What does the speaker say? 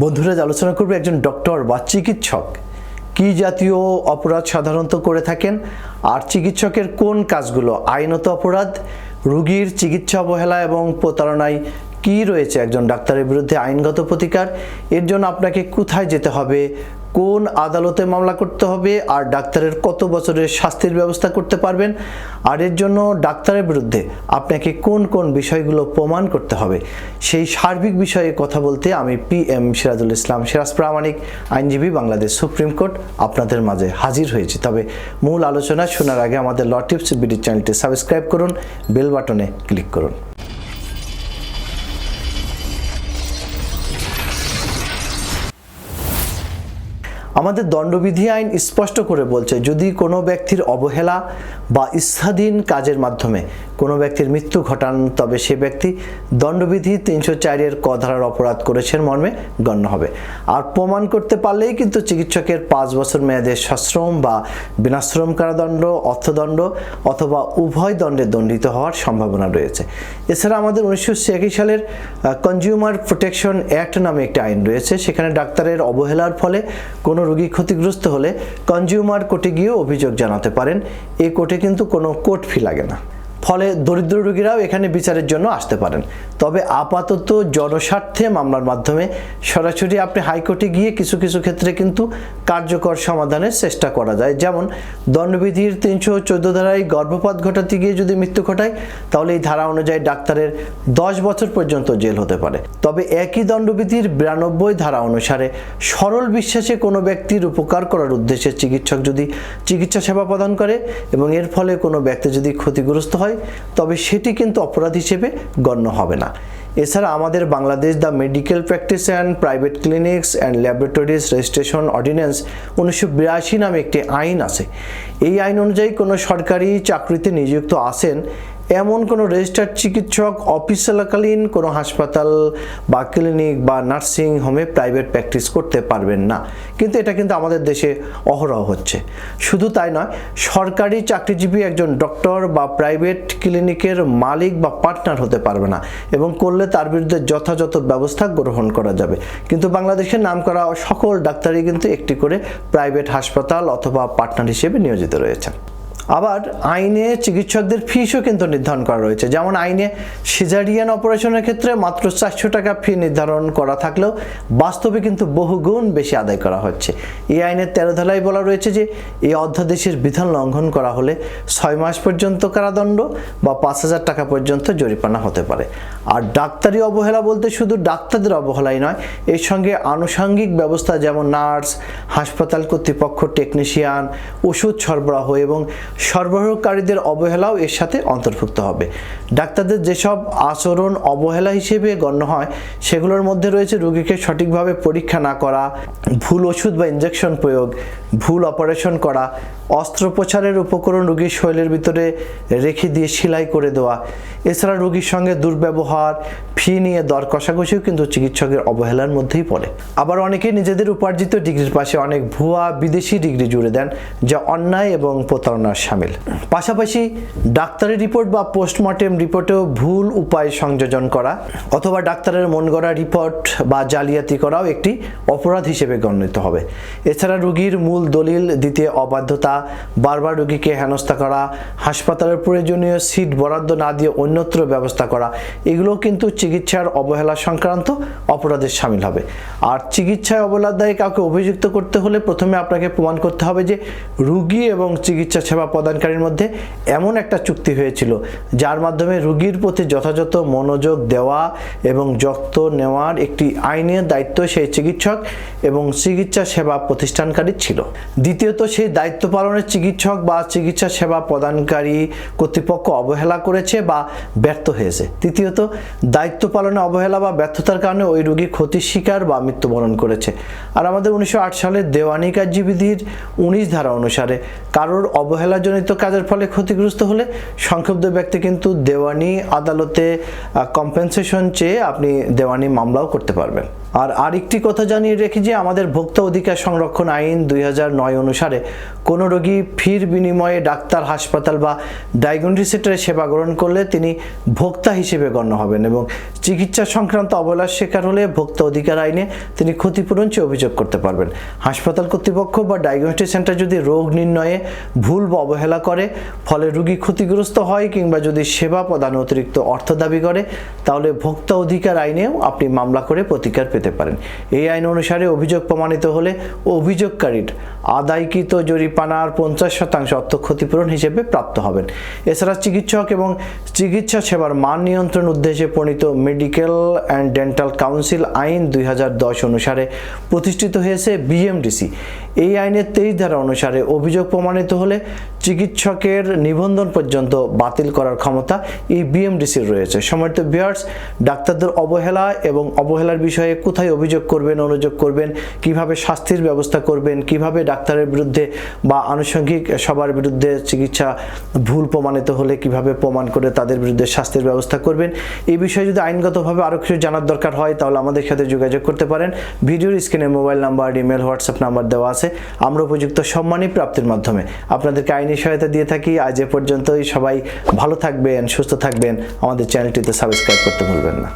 বন্ধুরা আলোচনা করবে একজন ডক্টর বা চিকিৎসক। কি জাতীয় অপরাধ সাধারণত করে থাকেন? আর চিকিৎসকের কোন কাজগুলো? আইনত অপরাধ, রুগীর চিকিৎসা অবহেলা এবং প্রতারণায় কি রয়েছে? একজন ডাক্তারের বিরুদ্ধে আইনগত প্রতিকার। এর জন্য আপনাকে কোথায় যেতে হবে? কোন আদালতে মামলা করতে হবে আর ডাক্তারের কত বছরের শাস্তির ব্যবস্থা করতে পারবেন? আর এর জন্য ডাক্তারের বিরুদ্ধে আপনাকে কোন কোন বিষয়গুলো প্রমাণ করতে হবে? সেই সার্বিক বিষয়ে কথা বলতে আমি পি এম সিরাজুল ইসলাম সিরাজ প্রামাণিক, আইনজীবী বাংলাদেশ সুপ্রিম কোর্ট আপনাদের মাঝে হাজির হয়েছি। তবে মূল আলোচনা শোনার আগে আমাদের ল টিপস বিডি চ্যানেলটি সাবস্ক্রাইব করুন, বেল বাটনে ক্লিক করুন। আমাদের দণ্ডবিধি আইন স্পষ্ট করে বলছে যদি কোনো ব্যক্তির অবহেলা বা ইচ্ছাধীন কাজের মাধ্যমে কোনো ব্যক্তির মৃত্যু ঘটান, তবে সে ব্যক্তি দণ্ডবিধি তিনশো চারের ক ধারার অপরাধ করেছেন, মর্মে গণ্য হবে। আর প্রমাণ করতে পারলেই কিন্তু চিকিৎসকের পাঁচ বছর মেয়াদে সশ্রম বা বিনাশ্রম কারাদণ্ড, অর্থদণ্ড অথবা উভয় দণ্ডে দণ্ডিত হওয়ার সম্ভাবনা রয়েছে। এছাড়া আমাদের উনিশশো ছিয়াশি সালের কনজিউমার প্রোটেকশন অ্যাক্ট নামে একটি আইন রয়েছে। সেখানে ডাক্তারের অবহেলার ফলে কোনো রোগী ক্ষতিগ্রস্ত হলে কনজিউমার কোর্টে গিয়েও অভিযোগ জানাতে পারেন। এই কোর্টে কিন্তু কোনো কোর্ট ফি লাগে না। ফলে দরিদ্র রোগীরাও এখানে বিচারের জন্য আসতে পারেন। তবে আপাতত জনস্বার্থে মামলার মাধ্যমে সরাসরি আপনি হাইকোর্টে গিয়ে কিছু কিছু ক্ষেত্রে কিন্তু কার্যকর সমাধানের চেষ্টা করা যায়। যেমন, দণ্ডবিধির তিনশো চোদ্দ ধারায় গর্ভপাত ঘটাতে গিয়ে যদি মৃত্যু ঘটায়, তাহলে এই ধারা অনুযায়ী ডাক্তারের দশ বছর পর্যন্ত জেল হতে পারে। তবে একই দণ্ডবিধির বিরানব্বই ধারা অনুসারে সরল বিশ্বাসে কোনো ব্যক্তির উপকার করার উদ্দেশ্যে চিকিৎসক যদি চিকিৎসা সেবা প্রদান করে এবং এর ফলে কোনো ব্যক্তি যদি ক্ষতিগ্রস্ত হয় তবে সেটি কিন্তু অপরাধ হিসেবে গণ্য হবে না। এছাড়া আমাদের Bangladesh the medical practice and private clinics and laboratories registration ordinance উনিশশো বিরাশি নামে একটি আইন আছে। এই আইন অনুযায়ী কোনো সরকারি চাকরিতে নিযুক্ত আছেন এমন কোনো রেজিস্টার্ড চিকিৎসক অফিস চলাকালীন কোনো হাসপাতাল বা ক্লিনিক বা নার্সিং হোমে প্রাইভেট প্র্যাকটিস করতে পারবেন না। কিন্তু এটা কিন্তু আমাদের দেশে অহরহ হচ্ছে। শুধু তাই নয়, সরকারি চাকরিজীবী একজন ডক্টর বা প্রাইভেট ক্লিনিকের মালিক বা পার্টনার হতে পারবে না এবং করলে তার বিরুদ্ধে যথাযথ ব্যবস্থা গ্রহণ করা যাবে। কিন্তু বাংলাদেশের নাম করা সকল ডাক্তারই কিন্তু একটি করে প্রাইভেট হাসপাতাল অথবা পার্টনার হিসেবে নিয়োজিত রয়েছেন। আবার আইনে চিকিৎসকদের ফিসও কিন্তু নির্ধারণ করা রয়েছে। যেমন আইনে সিজারিয়ান অপারেশনের ক্ষেত্রে মাত্র চারশো টাকা ফি নির্ধারণ করা থাকলেও বাস্তবে কিন্তু বহুগুণ বেশি আদায় করা হচ্ছে। এই আইনের তেরো ধারায় বলা রয়েছে যে, এই অধ্যাদেশের বিধান লঙ্ঘন করা হলে ছয় মাস পর্যন্ত কারাদণ্ড বা পাঁচ হাজার টাকা পর্যন্ত জরিমানা হতে পারে। আর ডাক্তারি অবহেলা বলতে শুধু ডাক্তারদের অবহেলাই নয়, এর সঙ্গে আনুষঙ্গিক ব্যবস্থা যেমন নার্স, হাসপাতাল কর্তৃপক্ষ, টেকনিশিয়ান, ওষুধ সরবরাহ এবং সরবরাহকারীদের অবহেলাও এর সাথে অন্তর্ভুক্ত হবে। ডাক্তারদের যেসব আচরণ অবহেলা হিসেবে গণ্য হয়, সেগুলোর মধ্যে রয়েছে রোগীকে সঠিকভাবে পরীক্ষা না করা, ভুল ওষুধ বা ইঞ্জেকশন প্রয়োগ, ভুল অপারেশন করা, অস্ত্রোপচারের উপকরণ রোগীর শরীরের ভিতরে রেখে দিয়ে সেলাই করে দেওয়া। এছাড়া রোগীর সঙ্গে দুর্ব্যবহার, ফি নিয়ে দর কষাকষিও কিন্তু চিকিৎসকের অবহেলার মধ্যেই পড়ে। আবার অনেকে নিজেদের উপার্জিত ডিগ্রির পাশে অনেক ভুয়া বিদেশি ডিগ্রি জুড়ে দেন, যা অন্যায় এবং প্রতারণার সামিল। পাশাপাশি ডাক্তারি রিপোর্ট বা পোস্টমর্টেম রিপোর্টেও ভুল উপায় সংযোজন করা অথবা ডাক্তারের মন গড়া রিপোর্ট বা জালিয়াতি করাও একটি অপরাধ হিসেবে গণ্যিত হবে। এছাড়া রুগীর মূল দলিল দিতে অবাধ্যতা, বারবার রোগীকে হেনস্থা করা, হাসপাতালের প্রয়োজনীয় সিট বরাদ্দ না দিয়ে অন্যত্র ব্যবস্থা করা এগুলো কিন্তু চিকিৎসার অবহেলা সংক্রান্ত অপরাধের সামিল হবে। আর চিকিৎসায় অবহেলার দায়ে কাউকে অভিযুক্ত করতে হলে প্রথমে আপনাকে প্রমাণ করতে হবে যে রুগী এবং চিকিৎসা সেবা প্রদানকারীর মধ্যে এমন একটা চুক্তি হয়েছিল, যার মাধ্যমে রুগীর প্রতি যথাযথ মনোযোগ দেওয়া এবং যত্ন নেওয়ার একটি আইনের দায়িত্ব সেই চিকিৎসক এবং চিকিৎসা সেবা প্রতিষ্ঠানকারী ছিল। দ্বিতীয়ত, সেই দায়িত্ব পালনের চিকিৎসক বা চিকিৎসা সেবা প্রদানকারী কর্তৃপক্ষ অবহেলা করেছে বা ব্যর্থ হয়েছে। তৃতীয়ত, দায়িত্ব পালনে অবহেলা বা ব্যর্থতার কারণে ওই রোগী ক্ষতির শিকার বা মৃত্যুবরণ করেছে। আর আমাদের উনিশশো আট সালের দেওয়ানি কার্যবিধির উনিশ ধারা অনুসারে কারোর অবহেলা অবহেলাজনিত কাজের ফলে ক্ষতিগ্রস্ত হলে সংক্ষুব্ধ ব্যক্তি কিন্তু দেওয়ানি আদালতে কম্পেনসেশন চেয়ে আপনি দেওয়ানি মামলাও করতে পারবেন। আর আরেকটি কথা জানিয়ে রেখি যে আমাদের ভোক্তা অধিকার সংরক্ষণ আইন দুই হাজার নয় অনুসারে কোনো রোগী ফির বিনিময়ে ডাক্তার, হাসপাতাল বা ডায়াগনস্টিক সেন্টারে সেবা গ্রহণ করলে তিনি ভোক্তা হিসেবে গণ্য হবেন এবং চিকিৎসা সংক্রান্ত অবহেলার শিকার হলে ভোক্তা অধিকার আইনে তিনি ক্ষতিপূরণ চেয়ে অভিযোগ করতে পারবেন। হাসপাতাল কর্তৃপক্ষ বা ডায়াগনস্টিক সেন্টার যদি রোগ নির্ণয়ে ভুল বা করে, ফলে রুগী ক্ষতিগ্রস্ত হয় কিংবা যদি সেবা প্রদানে অতিরিক্ত অর্থ দাবি করে, তাহলে ভোক্তা অধিকার আইনেও আপনি মামলা করে প্রতিকার পেতে পারেন। এই আইন অনুসারে অভিযোগ প্রমাণিত হলে অভিযোগকারীর আদায়কৃত জরিপানার পঞ্চাশ শতাংশ অর্থ ক্ষতিপূরণ হিসেবে প্রাপ্ত হবেন। এছাড়া চিকিৎসক এবং চিকিৎসা সেবার মান নিয়ন্ত্রণ উদ্দেশ্যে প্রণীত মেডিকেল অ্যান্ড ডেন্টাল কাউন্সিল আইন দুই হাজার দশ অনুসারে প্রতিষ্ঠিত হয়েছে বিএমডিসি। এই আইনের তেইশ ধারা অনুসারে অভিযোগ প্রমাণিত হলে চিকিৎসকের নিবন্ধন পর্যন্ত বাতিল করার ক্ষমতা এই বিএমডিসির রয়েছে। সম্মানিত বিয়ার্স ডাক্তারদের অবহেলা এবং অবহেলার বিষয়ে কোথায় অভিযোগ করবেন, অনুযোগ করবেন, কীভাবে শাস্তির ব্যবস্থা করবেন, কীভাবে ডাক্তারের বিরুদ্ধে বা আনুষঙ্গিক সবার বিরুদ্ধে চিকিৎসা ভুল প্রমাণিত হলে কীভাবে প্রমাণ করে তাদের বিরুদ্ধে শাস্তির ব্যবস্থা করবেন, এই বিষয়ে যদি আইনগতভাবে আরও কিছু জানার দরকার হয়, তাহলে আমাদের সাথে যোগাযোগ করতে পারেন। ভিডিওর স্ক্রিনে mobile number, email, WhatsApp number দেওয়া আছে। আমরা উপযুক্ত সম্মানই প্রাপ্তির মাধ্যমে। আপনাদেরকে আইনি সহায়তা দিয়ে থাকি। আজ এ পর্যন্তই। সবাই ভালো থাকবেন, সুস্থ থাকবেন। আমাদের চ্যানেলটিতে সাবস্ক্রাইব করতে ভুলবেন না।